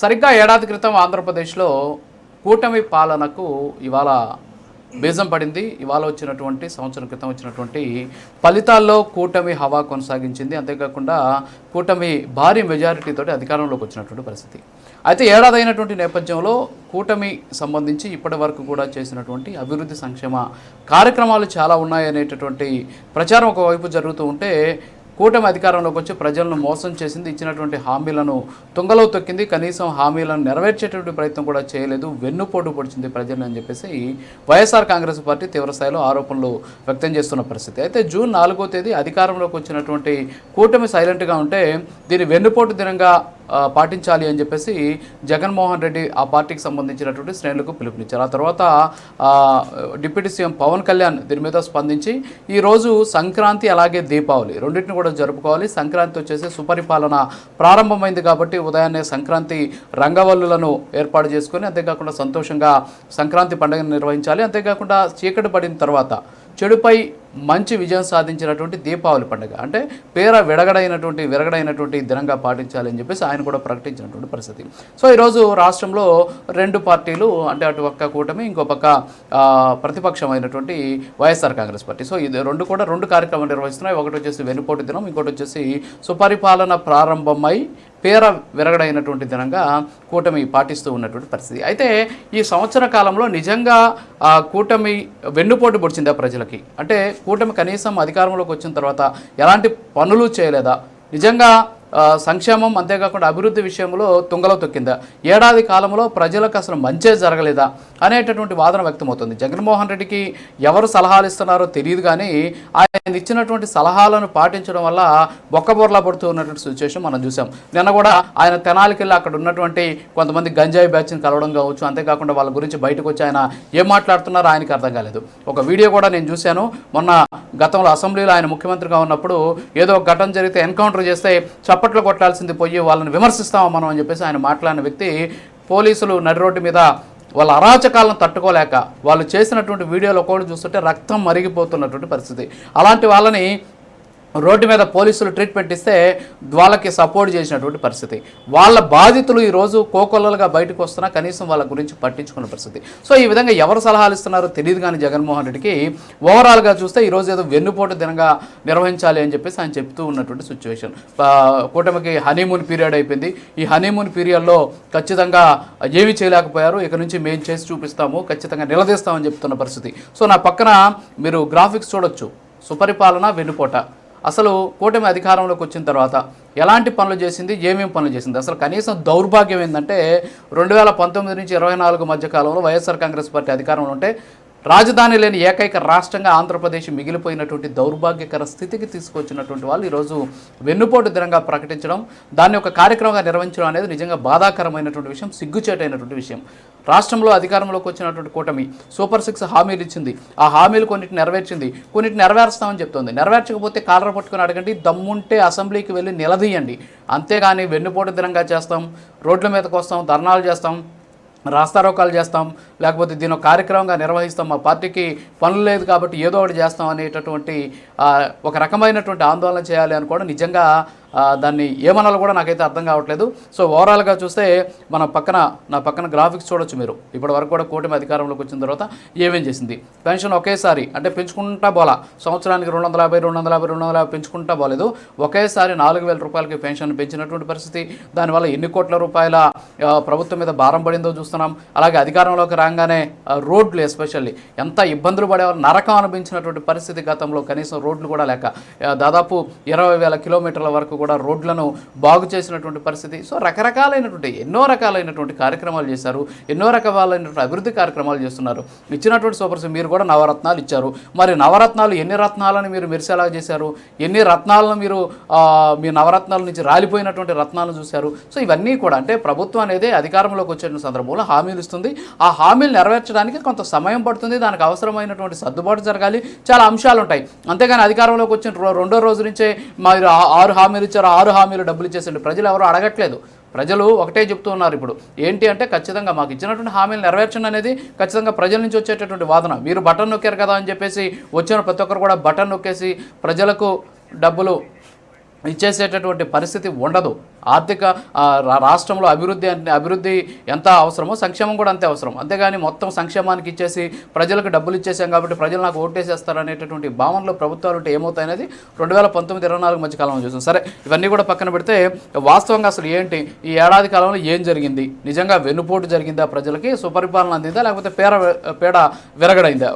సరిగ్గా ఏడాది క్రితం ఆంధ్రప్రదేశ్లో కూటమి పాలనకు ఇవాళ బీజం పడింది. ఇవాళ వచ్చినటువంటి సంవత్సరం క్రితం వచ్చినటువంటి ఫలితాల్లో కూటమి హవా కొనసాగించింది. అంతేకాకుండా కూటమి భారీ మెజారిటీతో అధికారంలోకి వచ్చినటువంటి పరిస్థితి. అయితే ఏడాది అయినటువంటి నేపథ్యంలో కూటమి సంబంధించి ఇప్పటి వరకు కూడా చేసినటువంటి అభివృద్ధి సంక్షేమ కార్యక్రమాలు చాలా ఉన్నాయనేటటువంటి ప్రచారం ఒకవైపు జరుగుతూ ఉంటే కూటమి అధికారంలోకి వచ్చి ప్రజలను మోసం చేసింది ఇచ్చినటువంటి హామీలను తుంగలో తొక్కింది. కనీసం హామీలను నెరవేర్చేటువంటి ప్రయత్నం కూడా చేయలేదు. వెన్నుపోటు పొడిచింది ప్రజలను అని చెప్పేసి వైఎస్ఆర్ కాంగ్రెస్ పార్టీ తీవ్రస్థాయిలో ఆరోపణలు వ్యక్తం చేస్తున్న పరిస్థితి. అయితే జూన్ నాలుగో తేదీ అధికారంలోకి వచ్చినటువంటి కూటమి సైలెంట్గా ఉంటే దీన్ని వెన్నుపోటు దినంగా పాటించాలి అని చెప్పేసి జగన్మోహన్ రెడ్డి ఆ పార్టీకి సంబంధించినటువంటి శ్రేణులకు పిలుపునిచ్చారు. ఆ తర్వాత డిప్యూటీ సీఎం పవన్ కళ్యాణ్ దీని మీద స్పందించి ఈరోజు సంక్రాంతి అలాగే దీపావళి రెండింటిని కూడా జరుపుకోవాలి. సంక్రాంతి వచ్చేసి సుపరిపాలన ప్రారంభమైంది కాబట్టి ఉదయాన్నే సంక్రాంతి రంగవల్లులను ఏర్పాటు చేసుకొని అంతేకాకుండా సంతోషంగా సంక్రాంతి పండుగను నిర్వహించాలి. అంతేకాకుండా చీకటి పడిన తర్వాత చెడుపై మంచి విజయం సాధించినటువంటి దీపావళి పండుగ. అంటే పేర విడగడైనటువంటి విరగడైనటువంటి దినంగా పాటించాలని చెప్పేసి ఆయన కూడా ప్రకటించినటువంటి పరిస్థితి. సో ఈరోజు రాష్ట్రంలో రెండు పార్టీలు అంటే అటు పక్క కూటమి ఇంకో పక్క ప్రతిపక్షమైనటువంటి వైఎస్ఆర్ కాంగ్రెస్ పార్టీ. సో ఇది రెండు కూడా రెండు కార్యక్రమాలు నిర్వహిస్తున్నాయి. ఒకటి వచ్చేసి వెనుపోటు దినం ఇంకోటి వచ్చేసి సుపరిపాలన ప్రారంభమై పేర విరగడైనటువంటి దినంగా కూటమి పాటిస్తూ ఉన్నటువంటి పరిస్థితి. అయితే ఈ సంవత్సర కాలంలో నిజంగా ఆ కూటమి వెన్నుపోటు పొడిచిందా ప్రజలకి? అంటే కూటమి కనీసం అధికారంలోకి వచ్చిన తర్వాత ఎలాంటి పనులు చేయలేదా? నిజంగా సంక్షేమం అంతేకాకుండా అభివృద్ధి విషయంలో తుంగలో తొక్కిందా? ఏడాది కాలంలో ప్రజలకు అసలు మంచే జరగలేదా? అనేటటువంటి వాదన వ్యక్తమవుతుంది. జగన్మోహన్ రెడ్డికి ఎవరు సలహాలు ఇస్తున్నారో తెలియదు కానీ ఆయన ఇచ్చినటువంటి సలహాలను పాటించడం వల్ల బొక్కబొర్లా పడుతూ ఉన్నటువంటి సిచ్యువేషన్ మనం చూసాం నిన్న కూడా ఆయన తెనాలికి వెళ్ళి అక్కడ ఉన్నటువంటి కొంతమంది గంజాయి బ్యాచ్ని కలవడం కావచ్చు అంతేకాకుండా వాళ్ళ గురించి బయటకు వచ్చి ఆయన ఏం మాట్లాడుతున్నారో ఆయనకి అర్థం కాలేదు. ఒక వీడియో కూడా నేను చూశాను. మొన్న గతంలో అసెంబ్లీలో ఆయన ముఖ్యమంత్రిగా ఉన్నప్పుడు ఏదో ఒక ఘటన జరిగితే ఎన్కౌంటర్ చేస్తే చప్పట్లు కొట్టాల్సింది పోయి వాళ్ళని విమర్శిస్తామా మనం అని చెప్పేసి ఆయన మాట్లాడిన వ్యక్తి పోలీసులు నడి రోడ్డు మీద వాళ్ళ అరాచకాలను తట్టుకోలేక వాళ్ళు చేసినటువంటి వీడియోలో కూడా చూస్తుంటే రక్తం మరిగిపోతున్నటువంటి పరిస్థితి. అలాంటి వాళ్ళని రోడ్డు మీద పోలీసులు ట్రీట్మెంట్ ఇస్తే వాళ్ళకి సపోర్ట్ చేసినటువంటి పరిస్థితి. వాళ్ళ బాధితులు ఈరోజు కోకొల్లలుగా బయటకు వస్తున్నా కనీసం వాళ్ళ గురించి పట్టించుకున్న పరిస్థితి. సో ఈ విధంగా ఎవరు సలహాలు ఇస్తున్నారో తెలియదు కానీ జగన్మోహన్ రెడ్డికి ఓవరాల్గా చూస్తే ఈరోజు ఏదో వెన్నుపోటు దినంగా నిర్వహించాలి అని చెప్పేసి ఆయన చెప్తూ ఉన్నటువంటి సిచ్యువేషన్ కూటమికి హనీమూన్ పీరియడ్ అయిపోయింది. ఈ హనీమూన్ పీరియడ్లో ఖచ్చితంగా ఏమీ చేయలేకపోయారు. ఇక నుంచి మేము చేసి చూపిస్తాము ఖచ్చితంగా నిలదీస్తామని చెప్తున్న పరిస్థితి. సో నా పక్కన మీరు గ్రాఫిక్స్ చూడొచ్చు. సుపరిపాలన వెన్నుపోట. అసలు కూటమి అధికారంలోకి వచ్చిన తర్వాత ఎలాంటి పనులు చేసింది ఏమేమి పనులు చేసింది? అసలు కనీసం దౌర్భాగ్యం ఏంటంటే రెండు వేల పంతొమ్మిది నుంచి ఇరవై నాలుగు మధ్య కాలంలో వైఎస్ఆర్ కాంగ్రెస్ పార్టీ అధికారంలో ఉంటే రాజధాని లేని ఏకైక రాష్ట్రంగా ఆంధ్రప్రదేశ్ మిగిలిపోయినటువంటి దౌర్భాగ్యకర స్థితికి తీసుకొచ్చినటువంటి వాళ్ళు ఈరోజు వెన్నుపోటు దినంగా ప్రకటించడం దాన్ని ఒక కార్యక్రమంగా నిర్వహించడం అనేది నిజంగా బాధాకరమైనటువంటి విషయం సిగ్గుచేటైనటువంటి విషయం. రాష్ట్రంలో అధికారంలోకి వచ్చినటువంటి కూటమి సూపర్ సిక్స్ హామీలు ఇచ్చింది. ఆ హామీలు కొన్నిటిని నెరవేర్చింది. కొన్నిటిని నెరవేరుస్తామని చెప్తోంది. నెరవేర్చకపోతే కాలర పట్టుకొని అడగండి దమ్ముంటే అసెంబ్లీకి వెళ్ళి నిలదీయండి. అంతేగాని వెన్నుపోటు దినంగా చేస్తాం రోడ్ల మీదకి వస్తాం ధర్నాలు చేస్తాం రాస్తారోకాలు చేస్తాం లేకపోతే దీని కార్యక్రమంగా నిర్వహిస్తాం. మా పార్టీకి పనులు లేదు కాబట్టి ఏదో ఒకటి చేస్తాం అనేటటువంటి ఒక రకమైనటువంటి ఆందోళన చేయాలి అని కూడా నిజంగా దాన్ని ఏమనాలో కూడా నాకైతే అర్థం కావట్లేదు. సో ఓవరాల్గా చూస్తే మన పక్కన నా పక్కన గ్రాఫిక్స్ చూడొచ్చు మీరు. ఇప్పటి వరకు కూడా కూటమి అధికారంలోకి వచ్చిన తర్వాత ఏమేం చేసింది? పెన్షన్ ఒకేసారి అంటే పెంచుకుంటా బోలా. సంవత్సరానికి రెండు వందల యాభై రెండు వందల యాభై రెండు వందల యాభై పెంచుకుంటా పోలేదు ఒకేసారి నాలుగు వేల రూపాయలకి పెన్షన్ పెంచినటువంటి పరిస్థితి. దానివల్ల ఎన్ని కోట్ల రూపాయల ప్రభుత్వం మీద భారం పడిందో చూస్తున్నాం. అలాగే అధికారంలోకి రాగానే రోడ్లు ఎస్పెషల్లీ ఎంత ఇబ్బందులు పడేవారు నరకం అనిపించినటువంటి పరిస్థితి గతంలో కనీసం రోడ్లు కూడా లేక. దాదాపు ఇరవై వేల కిలోమీటర్ల వరకు కూడా రోడ్లను బాగు చేసినటువంటి పరిస్థితి. సో రకరకాలైనటువంటి ఎన్నో రకాలైనటువంటి కార్యక్రమాలు చేశారు. ఎన్నో రకాలైనటువంటి అభివృద్ధి కార్యక్రమాలు చేస్తున్నారు. ఇచ్చినటువంటి సూపర్స్ మీరు కూడా నవరత్నాలు ఇచ్చారు. మరి నవరత్నాలు ఎన్ని రత్నాలను మీరు మెరిసేలా చేశారు? ఎన్ని రత్నాలను మీరు మీ నవరత్నాల నుంచి రాలిపోయినటువంటి రత్నాలను చూశారు? సో ఇవన్నీ కూడా అంటే ప్రభుత్వం అనేది అధికారంలోకి వచ్చిన సందర్భంలో హామీలు ఇస్తుంది. ఆ హామీలు నెరవేర్చడానికి కొంత సమయం పడుతుంది. దానికి అవసరమైనటువంటి సర్దుబాటు జరగాలి. చాలా అంశాలు ఉంటాయి అంతేగాని అధికారంలోకి వచ్చిన రెండో రోజు నుంచే మీరు ఆరు హామీలు ఇచ్చారో ఆరు హామీలు డబ్బులు ఇచ్చేసండి. ప్రజలు ఎవరు అడగట్లేదు. ప్రజలు ఒకటే చెప్తూ ఉన్నారు ఇప్పుడు. ఏంటి అంటే ఖచ్చితంగా మాకు ఇచ్చినటువంటి హామీలు నెరవేర్చండి అనేది ఖచ్చితంగా ప్రజల నుంచి వచ్చేటటువంటి వాదన. మీరు బటన్ నొక్కారు కదా అని చెప్పేసి వచ్చిన ప్రతి ఒక్కరు కూడా బటన్ నొక్కేసి ప్రజలకు డబ్బులు ఇచ్చేసేటటువంటి పరిస్థితి ఉండదు. ఆర్థిక రా- రాష్ట్రంలో అభివృద్ధి అంటే అభివృద్ధి ఎంత అవసరమో సంక్షేమం కూడా అంతే అవసరం. అంతేగాని మొత్తం సంక్షేమానికి ఇచ్చేసి ప్రజలకు డబ్బులు ఇచ్చేసాం కాబట్టి ప్రజలు నాకు ఓటేసేస్తారు అనేటటువంటి భావనలో ప్రభుత్వాలు ఉంటే ఏమవుతాయనేది రెండు వేల పంతొమ్మిది ఇరవై నాలుగు మధ్య కాలంలో చూసాం. సరే ఇవన్నీ కూడా పక్కన పెడితే వాస్తవంగా అసలు ఏంటి? ఈ ఏడాది కాలంలో ఏం జరిగింది? నిజంగా వెన్నుపోటు జరిగిందా ప్రజలకి? సుపరిపాలన అందిందా? లేకపోతే పేర పేడ విరగడైందా?